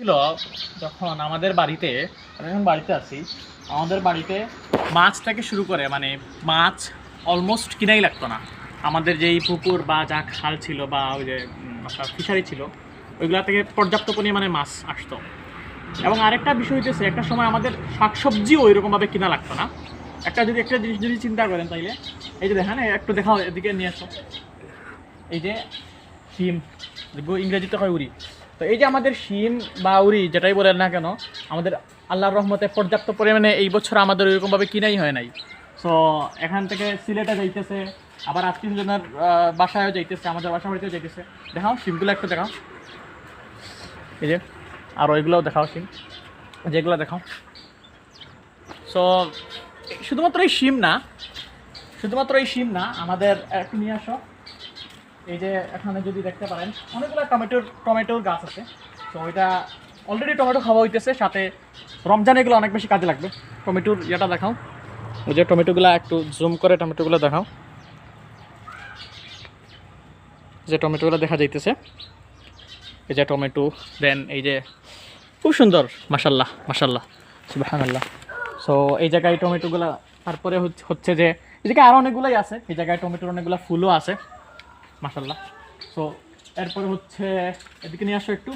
ছিল যখন আমাদের বাড়িতে এখন বাড়িতে আছি, আমাদের বাড়িতে মাছ থেকে শুরু করে মানে মাছ অলমোস্ট কিনাই লাগতো না। আমাদের যেই পুকুর বা যা খাল ছিল বা ওই যে ফিশারি ছিল, ওইগুলা থেকে পর্যাপ্ত পরিমাণে মাছ আসতো। এবং আরেকটা বিষয় হইতেছে, একটা সময় আমাদের শাকসবজিও ওইরকমভাবে কিনা লাগতো না। একটা যদি, একটা জিনিস যদি চিন্তা করেন তাইলে, এই যে দেখেন একটু দেখাও, এদিকে নিয়ে আসো। এই যে শিম ইংরেজিতে হয় উড়ি? তো এই যে আমাদের শিম বা উড়ি যেটাই বলেন না কেন, আমাদের আল্লাহর রহমতে পর্যাপ্ত পরিমাণে এই বছর আমাদের ওইরকমভাবে কিনাই হয় নাই। সো এখান থেকে সিলেটে যাইতেছে, আবার আত্মীয় জনের বাসায়ও যাইতেছে, আমাদের বাসা বাড়িতেও যাইতেছে। দেখাও শিমগুলো একটু দেখাও। এই যে, আর ওইগুলোও দেখাও শিম। যেগুলো দেখাও। সো শুধুমাত্র এই শিম না, শুধুমাত্র এই শিম না, আমাদের, একটু নিয়ে আসো। এই যে এখানে যদি দেখতে পারেন, অনেকগুলো টমেটোর টমেটোর গাছ আছে। তো এটা অলরেডি টমেটো খাওয়া হইতেছে, সাথে রমজান এগুলো অনেক বেশি কাজে লাগবে। টমেটোর ইয়েটা দেখাও। ওই যে টমেটোগুলো একটু জুম করে টমেটোগুলো দেখাও। যে টমেটোগুলো দেখা যাইতেছে। এই যে টমেটো দেন এই যে খুব সুন্দর মাসাল্লাহ মাসাল্লাহ সুবাহান্লাহ সো এই জায়গায় টমেটোগুলো তারপরে হচ্ছে- যে, এই জায়গায় আরও অনেকগুলোই আছে। এই জায়গায় টমেটোর অনেকগুলো ফুলও আছে। মাসাল্লাহ সো এরপরে হচ্ছে এদিকে নিয়ে আসো একটু।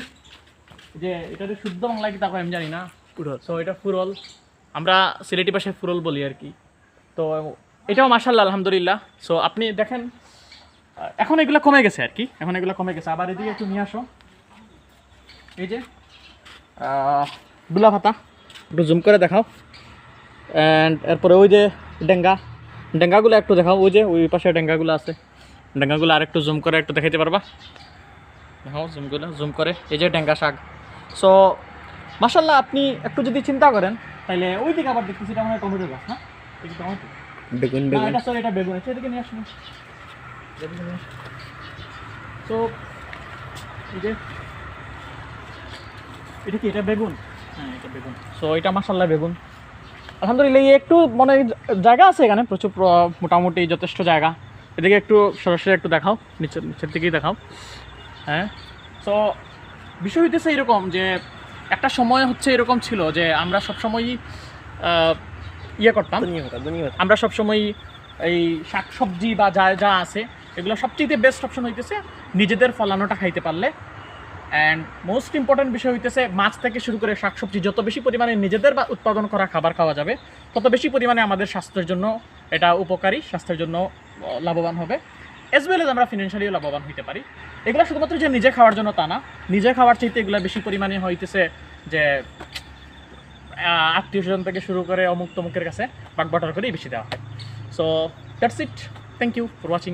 যে এটাতে শুদ্ধ বাংলা কি তাকে আমি জানি না। ফুরল। সো এটা ফুরল। আমরা সিলেটি ভাষায় ফুরল বলি আর কি। তো এটাও মাসাল্লাহ আলহামদুলিল্লাহ। সো আপনি দেখেন এখন এগুলো কমে গেছে আর কি। এখন এগুলো কমে গেছে। আবার এদিকে একটু নিয়ে আসো। এই যে দুলা ভাতা। একটু জুম করে দেখাও। অ্যান্ড এরপরে ওই যে ডেঙ্গা। ডেঙ্গাগুলো একটু দেখাও। ওই যে ওই পাশে ডেঙ্গাগুলো আছে। ডেঙ্গাগুলো আর একটু জুম করে একটু দেখাইতে পারবা? দেখাও জুমগুলো জুম করে। এই যে ডেঙ্গা শাক। সো মাসাল্লাহ আপনি একটু যদি চিন্তা করেন তাহলে ওই দিকে আবার দেখতেছি এটা মানে টমেটো গাছ না? টমেটো। বেগুন বেগুন। এটা সরি এটা বেগুন আছে এদিকে নিয়ে আসুন। তো এই যে এটা কি এটা বেগুন? হ্যাঁ এটা বেগুন। সো এটা মাসাল্লাহ বেগুন। আলহামদুলিল্লাহ এই একটু মনে হয় জায়গা আছে এখানে প্রচুর মোটামুটি যথেষ্ট জায়গা। এদিকে একটু সরাসরি একটু দেখাও নিচের নিচের দিকেই দেখাও। হ্যাঁ? সো বিষয় হইতেছে এরকম যে একটা সময় হচ্ছে এরকম ছিল যে আমরা সবসময়ই ইয়ে করতাম। আমরা সবসময় এই শাকসবজি বা যা যা আছে এগুলো সবচেয়ে বেস্ট অপশন হইতেছে নিজেদের ফলানোটা খাইতে পারলে। অ্যান্ড মোস্ট ইম্পর্টেন্ট বিষয় হইতেছে মাছ থেকে শুরু করে শাকসবজি যত বেশি পরিমাণে নিজেদের বা উৎপাদন করা খাবার খাওয়া যাবে তত বেশি পরিমাণে আমাদের স্বাস্থ্যের জন্য এটা উপকারী স্বাস্থ্যের জন্য লাভবান হবে। এজ ওয়েল এজ আমরা ফিনান্সিয়ালিও লাভবান হইতে পারি। এগুলো শুধুমাত্র যে নিজে খাওয়ার জন্য তা না। নিজে খাওয়ার চাইতে এগুলো বেশি পরিমাণে হইতেছে যে আত্মীয় স্বজন থেকে শুরু করে অমুক তমুকের কাছে বাট বাটার করেই বেশি দেওয়া হয়। So that's it thank you for watching